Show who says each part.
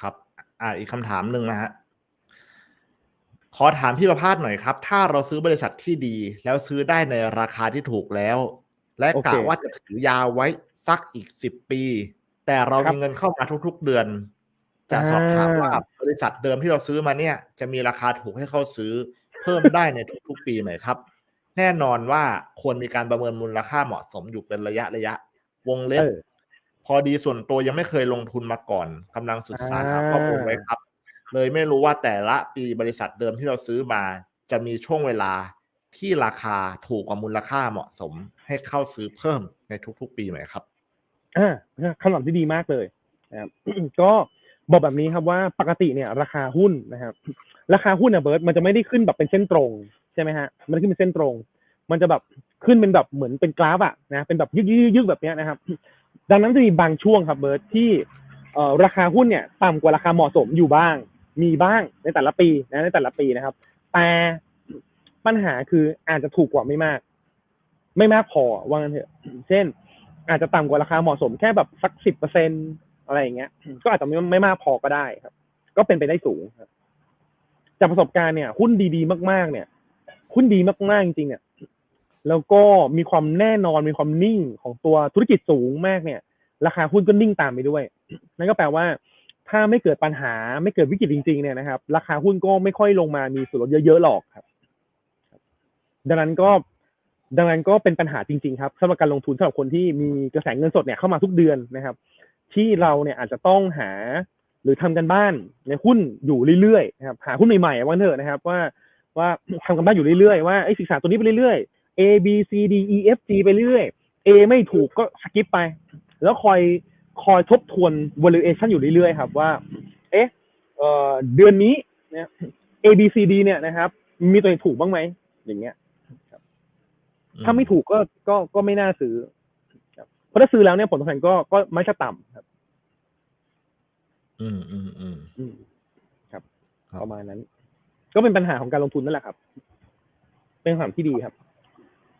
Speaker 1: ครับ อ่าอีกคำถามหนึ่งนะฮะขอถามพี่ประภาสหน่อยครับ ถ้าเราซื้อบริษัทที่ดี แล้วซื้อได้ในราคาที่ถูกแล้ว และ
Speaker 2: โอเค
Speaker 1: กะว่าจะถือยาวไว้สักอีกสิบปี แต่เรา
Speaker 2: ครับ
Speaker 1: มีเงินเข้ามาทุก ๆ เดือน จะสอบถามว่า
Speaker 2: อ่า
Speaker 1: บริษัทเดิมที่เราซื้อมาเนี่ย จะมีราคาถูกให้เขาซื้อ เพิ่มได้ในทุก ๆ ปีไหมครับ แน่นอนว่าควรมีการประเมินมูลค่าเหมาะสมอยู่เป็นระยะระยะ วงเล็บ
Speaker 2: เออ
Speaker 1: พอดีส่วนตัวยังไม่เคยลงทุนมาก่อนกำลังศึกษาหา
Speaker 2: อ่า
Speaker 1: ข้อมูลไว้ครับ เลยไม่รู้ว่าแต่ละปีบริษัทเดิมที่เราซื้อมา จะมีช่วงเวลาที่ราคาถูกกว่ามูลค่าเหมาะสม ให้เข้าซื้อเพิ่มในทุกๆ ปีไหมครับ
Speaker 2: อ่าคำถามที่ดีมากเลยนะครับก็บอกแบบนี้ครับว่าปกติเนี่ย ราคาหุ้นนะครับราคาหุ้นเนี่ยเบิร์ตมันจะไม่ได้ขึ้นแบบเป็นเส้นตรงใช่ไหมฮะมันขึ้นเป็นเส้นตรง มันจะแบบขึ้นเป็นแบบเหมือนเป็นกราฟอะนะเป็นแบบยึกยึกยึกแบบเนี้ยนะครับ ดังนั้นจะมีบางช่วงครับเบิร์ตที่เอ่อราคาหุ้นเนี่ยต่ำกว่าราคาเหมาะสมอยู่บ้าง มีบ้างในแต่ละปีนะในแต่ละปีนะครับ แต่ปัญหาคืออาจจะถูกกว่าไม่มาก ไม่มากพอว่างั้นเถอะ เช่น อาจจะต่ำกว่าราคาเหมาะสมแค่แบบสักสิบเปอร์เซ็นอะไรอย่างเงี้ย ก็อาจจะไม่ไม่มากพอก็ได้ครับ ก็เป็นไปได้สูงครับ จากประสบการณ์เนี่ย หุ้นดีๆ มาก ๆ เนี่ยหุ้นดีมากๆจริงๆเนี่ย แล้วก็มีความแน่นอนมีความนิ่งของตัวธุรกิจสูงมากเนี่ย ราคาหุ้นก็นิ่งตามไปด้วย นั่นก็แปลว่า ถ้าไม่เกิดปัญหาไม่เกิดวิกฤตจริงๆเนี่ยนะครับ ราคาหุ้นก็ไม่ค่อยลงมามีส่วนลดเยอะๆหรอกครับ ดังนั้นก็ดังนั้นก็เป็นปัญหาจริงๆครับสำหรับการลงทุนสำหรับคนที่มีกระแสเงินสดเนี่ยเข้ามาทุกเดือนนะครับ ที่เราเนี่ยอาจจะต้องหาหรือทำกันบ้านในหุ้นอยู่เรื่อยๆนะครับหาหุ้นใหม่ๆว่าเถอะนะครับ ว่าว่าทำกันบ้านอยู่เรื่อยๆว่าไอ้ศึกษาตัวนี้ไปเรื่อยๆ A B C D E F G ไปเรื่อยๆ A ไม่ถูกก็สกิปไป แล้วคอยคอยทบทวน valuation อยู่เรื่อยๆครับว่า เอ๊ะเอ่อเดือนนี้เนี่ย A B C D เนี่ยนะครับ มีตัวไหนถูกบ้างไหม อย่างเงี้ยถ้าไม่ถูกก็ก็ก็ไม่น่าซื้อครับเพราะถ้าซื้อแล้วเนี่ยผลตอบแทนก็ก็ไม่จะต่ำครับ
Speaker 1: อืมอืมอืม
Speaker 2: อืมครับ
Speaker 1: ครับ
Speaker 2: ประมาณนั้น ก็เป็นปัญหาของการลงทุนนั่นแหละครับ เป็นคำถามที่ดีครับ